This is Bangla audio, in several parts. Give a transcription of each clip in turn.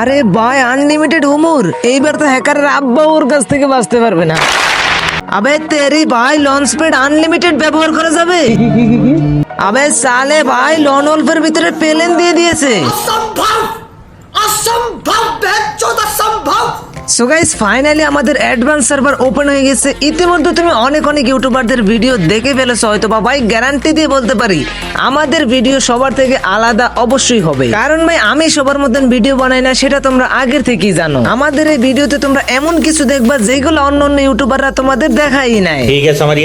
আরে ভাই আনলিমিটেড উমর এইবার তো হ্যাকারের আব্বা ওর কাছ থেকে বাঁচতে পারবে না। আবে তেরি ভাই লন স্পিড আনলিমিটেড ব্যবহার করা যাবে? আবে সালে ভাই লন অল্পের ভিতরে পেলেন দিয়ে দিয়েছে। অসম্ভব! অসম্ভব অসম্ভব! সো গাইস ফাইনালি আমাদের অ্যাডভান্স সার্ভার ওপেন হয়ে গেছে। ইতিমধ্যে তুমি অনেক অনেক ইউটিউবারদের ভিডিও দেখে ফেলেছো, হয়তো বা ভাই গ্যারান্টি দিয়ে বলতে পারি, আমাদের ভিডিও সবার থেকে আলাদা অবশ্যই হবে। কারণ ভাই, আমি সবার মতন ভিডিও বানাই না, সেটা তোমরা আগের থেকেই জানো। আমাদের এই ভিডিওতে তোমরা এমন কিছু দেখবা, যেগুলো অন্য অন্য ইউটিউবাররা তোমাদের দেখাই নাই। ঠিক আছে আমার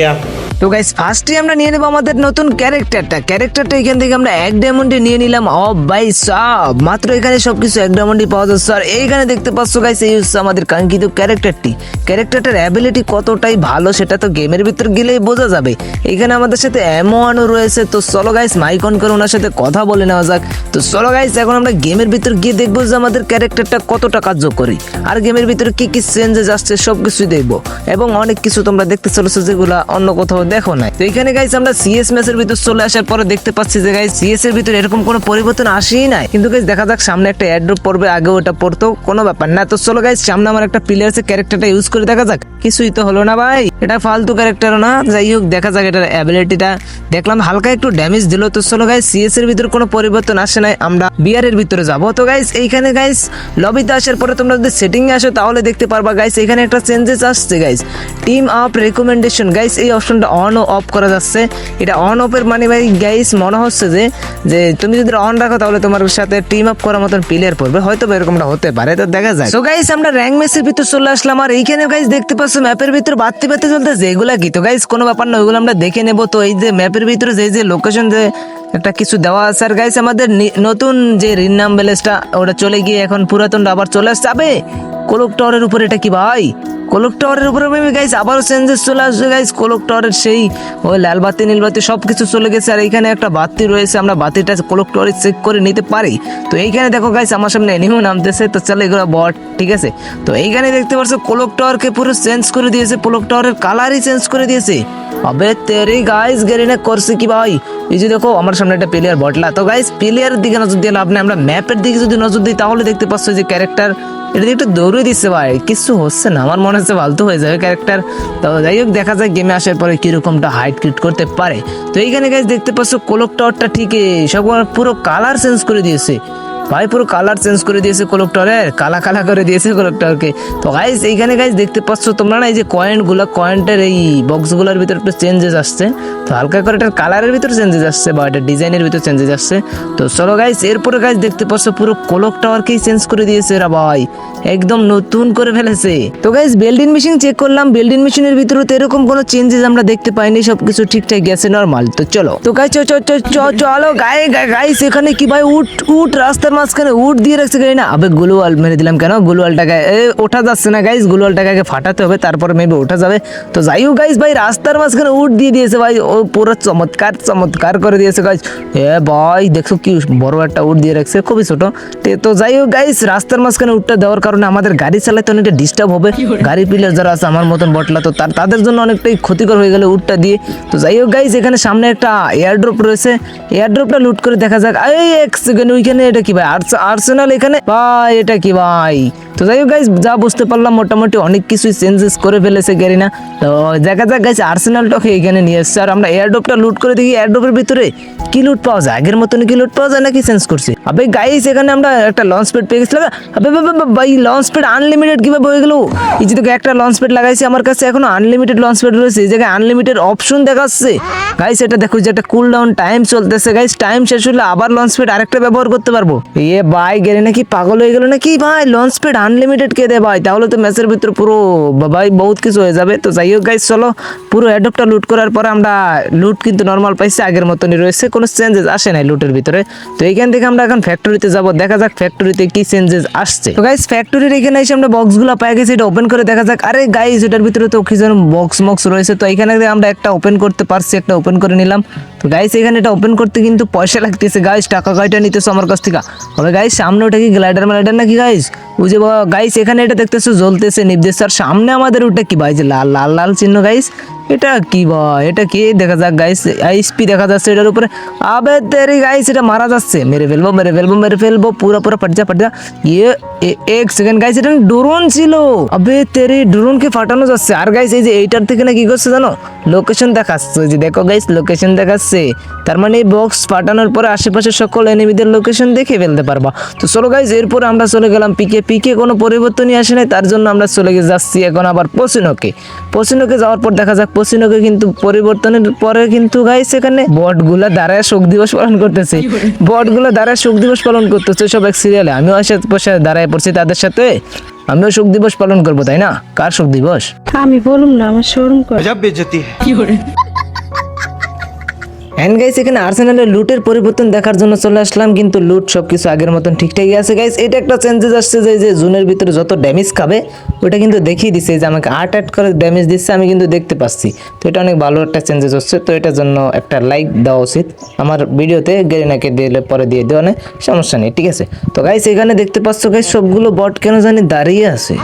তো গাইস ফার্স্টে আমরা নিয়ে নেব আমাদের নতুন ক্যারেক্টারটা। ক্যারেক্টারটা এখান থেকে আমরা এক ডায়মন্ডে নিয়ে নিলাম। ও ভাই সব, মাত্র এখানে সবকিছু এক ডায়মন্ডে পাওয়া যাচ্ছে। আর এইখানে দেখতে পাচ্ছ গাইস এই হচ্ছে আমাদের কাঙ্ক্ষিত ক্যারেক্টারটি। ক্যারেক্টারটার অ্যাবিলিটি কতটাই ভালো সেটা তো গেমের ভিতর গেলেই বোঝা যাবে। এখানে আমাদের সাথে এমনও রয়েছে। তো চলো গাইস মাইক অন করে ওনার সাথে কথা বলে নেওয়া যাক। তো চলো গাইস এখন আমরা গেমের ভিতর গিয়ে দেখব যে আমাদের ক্যারেক্টারটা কতটা কার্যকরী। আর গেমের ভিতরে কি কি চেঞ্জেস আসছে সবকিছুই দেখব। এবং অনেক কিছু তোমরা দেখতে চলেছো যেগুলো অন্য কোথাও দেখো নাই। তো এখানে গাইস আমরা সিএস ম্যাচের ভিতর চলে আসার পরে দেখতে পাচ্ছি যে গাইস সিএস এর ভিতরে এরকম কোনো পরিবর্তন আসেই নাই। কিন্তু গাইস দেখা যাক সামনে একটা অ্যাড্রপ পড়বে আগে ওটা পড়তো, কোনো ব্যাপার না। তো চলো গাইস সামনে আমার একটা প্লেয়ার্সের ক্যারেক্টারটা ইউজ করে দেখা যাক। কিছুই তো হলো না, ভাই। এটা ফালতু ক্যারেক্টার না। যাই হোক, দেখা যাক এটার অ্যাবিলিটিটা দেখলাম হালকা একটু ড্যামেজ দিল। তো চলো গাইস সিএস এর ভিতর কোনো পরিবর্তন আসে নাই। আমরা বিআর এর ভিতরে যাব। তো গাইস এইখানে গাইস লবিতে আসার পরে তোমরা যদি সেটিং এ আসো, তাহলে দেখতে পারবা গাইস এখানে একটা চেঞ্জেস আসছে guys team up recommendation guys এই অপশনটা অন ও অফ করা যাচ্ছে। এটা অন অফের মানে ভাই গাইস মনে হচ্ছে যে যে তুমি যদি অন রাখো, তাহলে তোমার সাথে টিম আপ করার মতন প্লেয়ার পড়বে। হয়তো এরকমটা হতে পারে, তো দেখা যায় সো গাইস আমরা র্যাঙ্ক ম্যাচের ভিতর চলে আসলাম। আর এইখানে গাইস দেখতে পাচ্ছ ম্যাপের ভিতর বাড়তে বাড়তে চলতেছে। এগুলা কি? তো গাইস কোনো ব্যাপার না, ওইগুলো আমরা দেখে নেব। তো, এই যে ম্যাপের ভিতরে যে যে লোকেশন যে একটা কিছু দেওয়া আছে। আর গাইস আমাদের নতুন যে রিনাম ব্যালেন্সটা ওটা চলে গিয়ে এখন পুরাতনটা আবার চলে আসছে। আবে কোলক উপরে এটা কি ভাই? কোলক টাওয়ারের উপরে মেবি গাইস আবারও চেঞ্জেস চলে আসছে গাইস কোলক টাওয়ারের সেই, ওই লাল বাতি, নীল বাতি সব কিছু চলে গেছে, আর এইখানে একটা বাতি রয়েছে, আমরা বাতিটা কোলক টাওয়ারে চেক করে নিতে পারি। তো এইখানে দেখো গাইস আমার সামনে এনিমিও নামতেছে, তো চলো এগুলো বট ঠিক আছে? তো এইখানে দেখতে পাচ্ছ কোলক টাওয়ারকে পুরো চেঞ্জ করে দিয়েছে, কোলক টাওয়ারের কালারই চেঞ্জ করে দিয়েছে। আবে তেরি গাইস গেরিনে করছে কি ভাই? এই যে দেখো, আমার সামনে একটা প্লেয়ার বটলা তো গাইস প্লেয়ারের দিকে নজর দিয়ে লাভ নেই, আমরা ম্যাপের দিকে যদি নজর দিই, তাহলে দেখতে পাচ্ছ যে ক্যারেক্টার এটা দিয়ে একটু দৌড়ে দিচ্ছে ভাই। কিছু হচ্ছে না। আমার মনে হচ্ছে ফালতু হয়ে যাবে ক্যারেক্টার তো যাই হোক, দেখা যায় গেমে আসার পরে কিরকমটা হাইট ক্রিট করতে পারে। তো এইখানে গাছ দেখতে পাচ্ছ কোলক টাওয়ারটা ঠিকই, সব পুরো কালার চেঞ্জ করে দিয়েছে। ভাই, পুরো কালার চেঞ্জ করে দিয়েছে কোলকটরের কালা কালা করে দিয়েছে কোলকটরকে তো গাইস এইখানে গাইস দেখতে পাচ্ছ তোমরা না, এই যে কয়েনগুলো কয়েনটার এই বক্সগুলোর ভিতরে একটু চেঞ্জেস আসছে। তো হালকা করে এটার কালারের ভিতরে চেঞ্জেস আসছে বা এটা ডিজাইনের ভিতরে চেঞ্জেস আসছে। তো চলো গাইস এরপরে গাইস দেখতে পাচ্ছ পুরো কোলক টাওয়ারকেই চেঞ্জ করে দিয়েছে এরা ভাই। একদম নতুন করে ফেলেছে। তো গাইস বিল্ডিং মেশিন চেক করলাম। বিল্ডিং মেশিনের ভিতরে তো এরকম কোনো চেঞ্জেস আমরা দেখতে পাইনি, সবকিছু ঠিকঠাক গেছে নর্মাল তো চলো। তো গাইস চলো গায়ে গাইস এখানে কি ভাই উঠ উঠ রাস্তার মাঝখানে উঠ দিয়ে রাখছে গাড়ি না? আবে গ্লুয়াল মেরে দিলাম কেন? গ্লুয়ালটাকে এ ওঠা যাচ্ছে না গাইস গ্লুয়ালটাকে আগে ফাটাতে হবে তারপরে মেবি ওঠা যাবে। তো যাই হোক গাইস ভাই রাস্তার মাঝখানে উঠ দিয়ে দিয়েছে ভাই ও পুরো চমৎকার চমৎকার করে দিয়েছে গাইস এ ভাই দেখছ কি বড় একটা উঠ দিয়ে রাখছে খুবই ছোট। তো যাই হোক গাইস রাস্তার মাঝখানে উঠটা দেওয়ার কারণে আমাদের গাড়ি চালাতে অনেকটা ডিস্টার্ব হবে। গাড়ি প্লেয়ার যারা আছে আমার মতন বটলা তো তার তাদের জন্য অনেকটাই ক্ষতিকর হয়ে গেলে উঠটা দিয়ে। তো যাই হোক গাইস এখানে সামনে একটা এয়ারড্রপ রয়েছে। এয়ারড্রপটা লুট করে দেখা যাক। এই এক সেকেন্ড ওইখানে এটা কি ভাই? আর্সেনাল এখানে, ভাই, এটা কি ভাই? তো যাই হোক যা বুঝতে পারলাম, মোটামুটি অনেক কিছুই চেঞ্জেস করে ফেলেছে গেরিনা তো দেখা যাক গাইস আর্সেনালটাকে এখানে নিয়ে এসছে। আর আমরা এয়ারড্রপটা লুট করে দেখি এয়ারড্রপের ভিতরে কি লুট পাওয়া যায়? আগের মতন কি লুট পাওয়া যায় নাকি চেঞ্জ করছে? আবে গাইস এখানে আমরা একটা লঞ্চ প্যাড পেয়ে গেছিলাম। আবে ভাই লঞ্চ প্যাড আনলিমিটেড কীভাবে হয়ে গেল? এই যে দেখো একটা লঞ্চ প্যাড লাগাইছি আমার কাছে, এখনও আনলিমিটেড লঞ্চ প্যাড রয়েছে। এই জায়গায় আনলিমিটেড অপশন দেখাচ্ছে। গাইস এটা দেখো যে একটা কুল ডাউন টাইম চলতেছে। গাইস টাইম শেষ হলে আবার লঞ্চ প্যাড আরেকটা ব্যবহার করতে পারব। এ ভাই, গেলে নাকি? পাগল হয়ে গেল নাকি? ভাই লঞ্চ প্যাড আনলিমিটেড কে দে ভাই? তাহলে তো ম্যাচের ভিতরে পুরো ভাই, বহুত কিছু হয়ে যাবে। তো যাই হোক গাইস চলো। পুরো অ্যাডপ্টটা লুট করার পরে আমরা লুট কিন্তু নর্মাল পাইছি, আগের মতনই রয়েছে। কোনো চেঞ্জেস আসে নাই লুটের ভিতরে। তো এইখান থেকে আমরা এখন ফ্যাক্টরিতে যাব, দেখা যাক ফ্যাক্টরিতে কি চেঞ্জেস আসছে। তো গাইস ফ্যাক্টরির এখানে এসে আমরা বক্সগুলো পাই গেছি, এটা ওপেন করে দেখা যাক। আরে গাইস এটার ভিতরে তো কি যেন বক্স মক্স রয়েছে, তো এখানে আমরা একটা ওপেন করতে পারছি, একটা ওপেন করে নিলাম। তো গাইস এখানে এটা ওপেন করতে কিন্তু পয়সা লাগতেছে। গাইস টাকা কয়টা নিতেছে আমার কাছ থেকে? তবে গাইস সামনে ওটা কি গ্লাইডার ম্যালাইডার নাকি গাইস ওই যে গাইস এখানে এটা দেখতেছো জ্বলতেছে নিবতেছে আর সামনে আমাদের ওটা কি? ভাই, যে লাল লাল লাল চিহ্ন গাইস এটা কি ভাই? এটা কি? দেখা যাক গাইস আইসপি দেখা যাচ্ছে এটার উপরে। আবে তেরি গাইস এটা মারা যাচ্ছে। মেরে ফেলব মেরে ফেলব মেরে ফেলব। পুরো পুরো ফাট যা ফাট যা ইয়ে এক সেকেন্ড গাইস এটা ড্রোন ছিল। আবে তেরি ড্রোনকে ফাটানো যাচ্ছে। আর গাইস এই যে এইটার থেকে না কি করছে জানো? লোকেশন দেখাচ্ছে। যে দেখো গাইস লোকেশন দেখাচ্ছে। তার মানে এই বক্স ফাটানোর পরে আশেপাশে সকল এনিমিদের লোকেশন দেখে ফেলতে পারবা। তো চলো গাইস এরপর আমরা চলে গেলাম পিকে পিকে কোনো পরিবর্তনই আসে নাই। তার জন্য আমরা চলে গিয়ে যাচ্ছি এখন আবার পসিনোকে পসিনোকে যাওয়ার পর দেখা যাক পসিনোকে কিন্তু পরিবর্তনের পরে কিন্তু গাইস এখানে বটগুলো দাঁড়ায় শোক দিবস পালন করতেছে। বটগুলো দাঁড়ায় শোক দিবস পালন করতেছে সব এক সিরিয়ালে আমিও আসে বসে দাঁড়ায় পড়ছি তাদের সাথে। আমিও শোক দিবস পালন করব তাই না? কার শোক দিবস? আমি বলুন না আমার শোরুম করে। অ্যান্ড গাইস এখানে আর্সেনালের লুটের পরিবর্তন দেখার জন্য চলে আসলাম, কিন্তু লুট সব কিছু আগের মতন ঠিকঠাকই আছে। গাইস এটা একটা চেঞ্জেস আসছে যে যে জুনের ভিতরে যত ড্যামেজ খাবে, ওটা কিন্তু দেখিয়ে দিচ্ছে যে আমাকে আট আট করে ড্যামেজ দিচ্ছে, আমি কিন্তু দেখতে পাচ্ছি। তো এটা অনেক ভালো একটা চেঞ্জেস হচ্ছে, তো এটার জন্য একটা লাইক দেওয়া উচিত। আমার ভিডিওতে গেরিনাকে দিলে পরে দিয়ে দেওয়া নেই সমস্যা নেই, ঠিক আছে। তো গাইস এখানে দেখতে পাচ্ছ গাইস সবগুলো বট কেন জানি দাঁড়িয়ে আছে।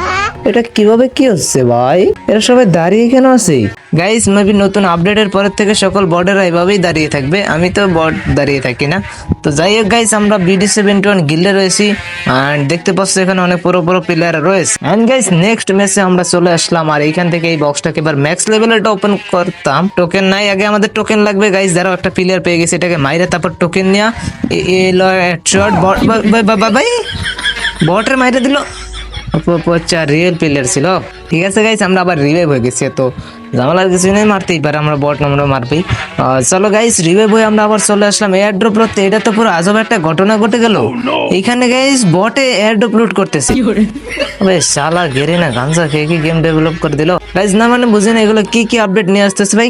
এটা কীভাবে কি হচ্ছে ভাই? এরা সবাই দাঁড়িয়ে কেন আছে? গাইস মেবি নতুন আপডেটের পরের থেকে সকল বর্ডেরা এভাবেই দাঁড়িয়ে থাকবে আমি তো বট দাঁড়িয়ে থাকি না তো যাই হোক গাইস আমরা বিডি সেভেন্টি ওয়ান গিল্ডে রয়েছি অ্যান্ড দেখতে পাচ্ছ এখানে অনেক পুরো পুরো প্লেয়ার রয়েছে অ্যান্ড গাইস নেক্সট ম্যাচে আমরা চলে আসলাম আর এইখান থেকে এই বক্সটাকে এবার ম্যাক্স লেভেলটা ওপেন করতাম টোকেন নাই আগে আমাদের টোকেন লাগবে গাইস যারা একটা প্লেয়ার পেয়ে গেছে এটাকে মাইরে তারপর টোকেন নেওয়া এ লয় শর্ট বট বাই বটের মাইরে দিল আচ্ছা রিয়েল প্লেয়ার ছিল। ঠিক আছে গাইস আমরা আবার রিভাইভ হয়ে গেছি তো জামালার কিছু নেই মারতেই পারে আমরা বট আমরা আহ, চলো গাইস রিভাইভ হয়ে আমরা আবার চলে আসলাম এয়ার ড্রপ লুটতে এটা তো পুরো আজব একটা ঘটনা ঘটে গেল। এইখানে গাইস বটে এয়ার ড্রপ লুট করতেছে। বেশ শালা গেরে না গাঞ্জা খেয়ে কি গেম ডেভেলপ করে দিল? গাইস না মানে বুঝে না এগুলো কি কি আপডেট নিয়ে আসতেছে ভাই?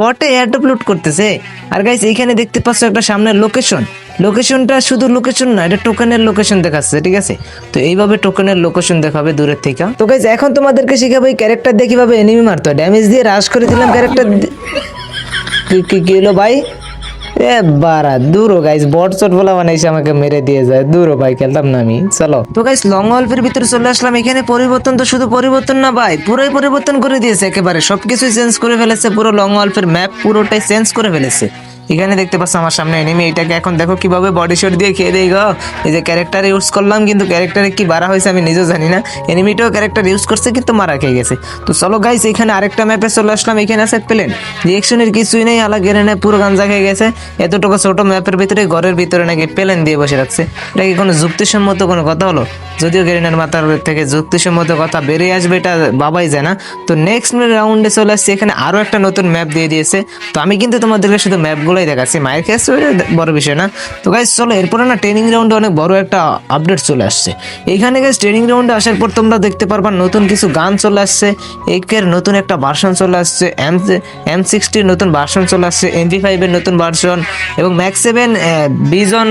বটে এয়ার ড্রপ লুট করতেছে। আর গাইস এইখানে দেখতে পাচ্ছ একটা সামনের লোকেশন লোকেশনটা শুধু লোকেশন না, এটা টোকেনের লোকেশন দেখাচ্ছে, ঠিক আছে? তো এইভাবে টোকেনের লোকেশন দেখাবে দূরের থেকে। তো গাইজ এখন তোমাদেরকে শিখাবো এই ক্যারেক্টার দিয়ে কীভাবে এনিমি মারতে ড্যামেজ দিয়ে রাশ করে দিলাম ক্যারেক্টার কি কি কি হলো ভাই? এ বারা দূরো গাইস বট চট বলা বানাইছে আমাকে মেরে দিয়ে যায়। দূরো ভাই, খেলতাম না আমি, চলো। তো গাইস লং অল্পের ভিতরে চলে আসলাম। এখানে পরিবর্তন তো শুধু পরিবর্তন না ভাই, পুরোই পরিবর্তন করে দিয়েছে একেবারে। সবকিছুই চেঞ্জ করে ফেলেছে, পুরো লং অল্পের ম্যাপ পুরোটাই চেঞ্জ করে ফেলেছে। এখানে দেখতে পাচ্ছ আমার সামনে এনিমি এটাকে এখন দেখো কীভাবে বডি শট দিয়ে খেয়ে দেই গো। এই যে ক্যারেক্টার ইউজ করলাম, কিন্তু ক্যারেক্টারে কি বাড়া হয়েছে আমি নিজেও জানি না। এনিমিটাও ক্যারেক্টার ইউজ করছে, কিন্তু মারা খেয়ে গেছে। তো চলো গাইস এখানে আরেকটা ম্যাপে চলে আসলাম, এখানে আছে প্লেন রিয়েকশনের কিছুই নেই আলা গেরে নেয়, পুরো গাঞ্জা খেয়ে গেছে। এতটুকু ছোট ম্যাপের ভিতরে, ঘরের ভিতরে নাকি প্লেন দিয়ে বসে রাখছে। এটা কি কোনো যুক্তিসম্মত কোনো কথা হলো? যদিও গেরিনার মাথার থেকে যুক্তিসম্মত কথা বেরিয়ে আসবে, এটা বাবাই যায় না। তো নেক্সট রাউন্ডে চলে আসছে, এখানে আরও একটা নতুন ম্যাপ দিয়ে দিয়েছে। তো আমি কিন্তু তোমাদেরকে শুধু ম্যাপগুলোই দেখাচ্ছি, মায়ের ওইটা বড় বিষয় না। তো গাইজ চলো, এরপরে না ট্রেনিং রাউন্ডে অনেক বড় একটা আপডেট চলে আসছে। এইখানে গাইজ ট্রেনিং রাউন্ডে আসার পর তোমরা দেখতে পারবা নতুন কিছু গান চলে আসছে একের নতুন একটা ভার্সন চলে আসছে এম এম সিক্সটির নতুন ভার্সন চলে আসছে এমভি ফাইভের নতুন ভার্সন এবং ম্যাক্স সেভেন বিজন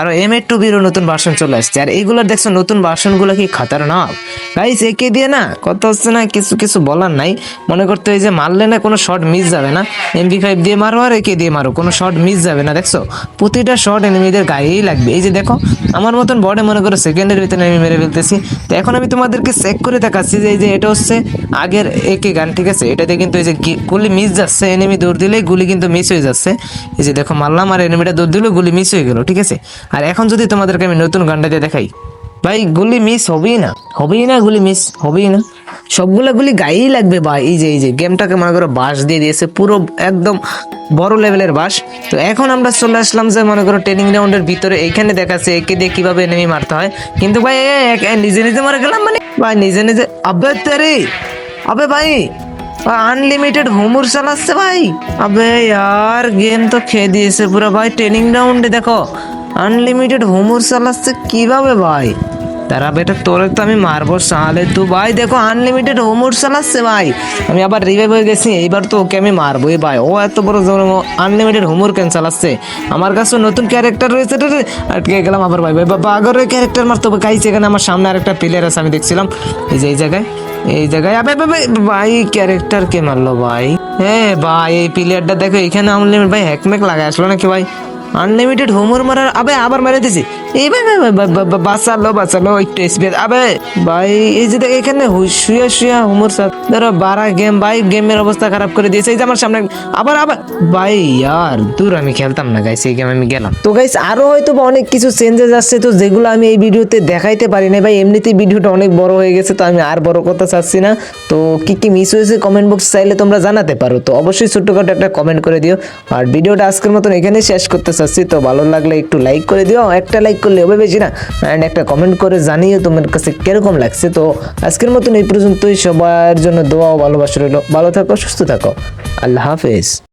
আর এম এইট টু বিরও নতুন ভার্সন চলে আসছে। আর এইগুলোর দেখছ নতুন ভার্সনগুলো কি খাতারনাক? গাইস একে দিয়ে না কথা হচ্ছে না, কিছু কিছু বলার নাই। মনে করতে হয় যে মারলে না কোনো শট মিস যাবে না। এমবি ফাইভ দিয়ে মারো আর একে দিয়ে মারো, কোনো শট মিস যাবে না, দেখছ? প্রতিটা শট এনিমিদের গায়েই লাগবে। এই যে দেখো, আমার মতন বডে মনে করো সেকেন্ডের ভিতরে আমি মেরে ফেলতেছি। তো এখন আমি তোমাদেরকে চেক করে দেখাচ্ছি যে এই যে এটা হচ্ছে আগের একে গান, ঠিক আছে? এটাতে কিন্তু এই যে গুলি মিস যাচ্ছে এনিমি দৌড় দিলেই গুলি কিন্তু মিস হয়ে যাচ্ছে। এই যে দেখো, মারলাম আর এনিমিটা দৌড় দিলেও গুলি মিস হয়ে গেল, ঠিক আছে? আর এখন যদি তোমাদেরকে আমি নতুন গানটা দিয়ে দেখাই ভাই, গুলি মিস হবেই না। হবেই না গুলি মিস হবেই না। সবগুলা গুলি গায়েই লাগবে ভাই। এই যে এই যে গেমটাকে মনে করো বাস দিয়ে দিয়েছে, পুরো একদম বড় লেভেলের বাস তো এখন আমরা চলে আসলাম যে, মনে করো ট্রেনিং রাউন্ডের ভিতরে। এইখানে দেখাচ্ছে একে দিয়ে কীভাবে এনিমি মারতে হয়। কিন্তু ভাই নিজে নিজে মারা গেলাম মানে? ভাই, নিজে নিজে আবে তেরে! আবে ভাই! আনলিমিটেড হোমর চালাচ্ছে ভাই। আবে আর গেম তো খেয়ে দিয়েছে পুরো। ভাই ট্রেনিং রাউন্ডে দেখো আনলিমিটেড হোমর চালাচ্ছে কীভাবে ভাই? তারা বেটা, তোরে তো আমি মারবো সালে। তো ভাই দেখো আনলিমিটেড হোমর চালাচ্ছে ভাই। আমি আবার রিভাইভ হয়ে গেছি, এইবার তো ওকে আমি মারবো। এই ভাই, ও এত বড় আনলিমিটেড হোমর কেন চালাচ্ছে আমার কাছে নতুন ক্যারেক্টার রয়েছে। আটকে গেলাম আবার ভাই ভাই, বাবা, আগের ক্যারেক্টার মারতে গাইছে এখানে আমার সামনে আরেকটা প্লেয়ার আছে, আমি দেখছিলাম। এই যে, এই জায়গায় এই জায়গায়। আবে ভাই ক্যারেক্টার কে মারলো ভাই? হ্যাঁ ভাই, এই প্লেয়ারটা দেখো, এখানে আনলিমিটেড ভাই হ্যাকম্যাক লাগাই আসলো নাকি ভাই? আনলিমিটেড হোমর মারার, আবে, আবার মেরে দিছি এই ভাই ভাই ভাই, বাঁচালো বাঁচালো একটু স্পেস আবে ভাই এই যে দেখ এখানে শুয়ে শুয়ে হুমুর সাথ ধরো বারা গেম ভাই গেমের অবস্থা খারাপ করে দিয়েছে। এই যে আমার সামনে আবার আবার। ভাই ইয়ার দূর আমি খেলতাম না গাইস এই গেম আমি গেলাম। তো গাইস আরও হয়তো বা অনেক কিছু চেঞ্জেস আসছে তো যেগুলো আমি এই ভিডিওতে দেখাইতে পারি না ভাই এমনিতেই ভিডিওটা অনেক বড় হয়ে গেছে তো আমি আর বড় কথা চাচ্ছি না। তো কি কি মিস হয়েছে কমেন্ট বক্স চাইলে তোমরা জানাতে পারো। তো অবশ্যই ছোট্টখাটো একটা কমেন্ট করে দিও। আর ভিডিওটা আজকের মতন এখানে শেষ করতে চাচ্ছি তো ভালো লাগলে একটু লাইক করে দিও। একটা লাইক করলে হবে বেশি না অ্যান্ড একটা কমেন্ট করে জানিয়ে তোমার কাছে কীরকম লাগছে। তো আজকের মতন এই পর্যন্তই। সবার জন্য দোয়া ও ভালোবাসা রইল। ভালো থাকো, সুস্থ থাকো। আল্লাহ হাফেজ।